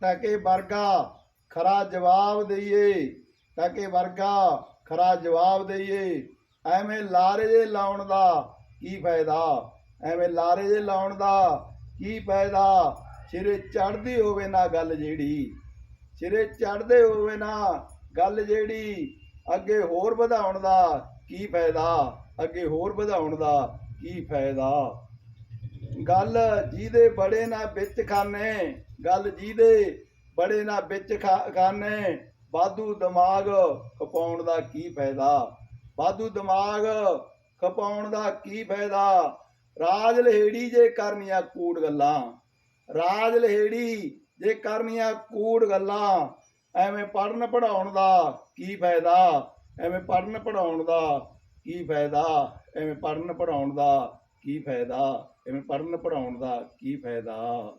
ਤਾਂ ਕਿ ਵਰਗਾ ਖਰਾ ਜਵਾਬ ਦਈਏ ਟਕੇ ਵਰਗਾ ਖਰਾ ਜਵਾਬ ਦਈਏ। ਐਵੇਂ ਲਾਰੇ ਜੇ ਲਾਉਣ ਦਾ ਕੀ ਫਾਇਦਾ? ਐਵੇਂ ਲਾਰੇ ਜੇ ਲਾਉਣ ਦਾ ਕੀ ਫਾਇਦਾ? ਸਿਰੇ ਚੜਦੀ ਹੋਵੇ ਨਾ ਗੱਲ ਜਿਹੜੀ, ਸਿਰੇ ਚੜਦੇ ਹੋਵੇ ਨਾ ਗੱਲ ਜਿਹੜੀ, ਅੱਗੇ ਹੋਰ ਵਧਾਉਣ ਦਾ ਕੀ ਫਾਇਦਾ? ਅੱਗੇ ਹੋਰ ਵਧਾਉਣ ਦਾ ਕੀ ਫਾਇਦਾ? ਗੱਲ ਜਿਹਦੇ ਬੜੇ ਨਾ ਵਿੱਚ ਖਾਨੇ, ਗੱਲ ਜਿਹਦੇ ਬੜੇ ਨਾ ਵਿੱਚ ਖਾ- ਖਾਨੇ ਬਾਦੂ ਦਿਮਾਗ ਖਪਾਉਣ ਦਾ ਕੀ ਫਾਇਦਾ? ਬਾਦੂ ਦਿਮਾਗ ਖਪਾਉਣ ਦਾ ਕੀ ਫਾਇਦਾ? ਰਾਜ ਲਹੇੜੀ ਜੇ ਕਰਨੀਆਂ ਕੂੜ ਗੱਲਾਂ, ਰਾਜ ਲਹੇੜੀ ਜੇ ਕਰਨੀਆਂ ਕੂੜ ਗੱਲਾਂ, ਐਵੇਂ ਪੜਨ ਪੜਾਉਣ ਦਾ ਕੀ ਫਾਇਦਾ? ਐਵੇਂ ਪੜਨ ਪੜਾਉਣ ਦਾ ਕੀ ਫਾਇਦਾ? ਐਵੇਂ ਪੜਨ ਪੜਾਉਣ ਦਾ ਕੀ ਫਾਇਦਾ? ਐਵੇਂ ਪੜਨ ਪੜਾਉਣ ਦਾ ਕੀ ਫਾਇਦਾ?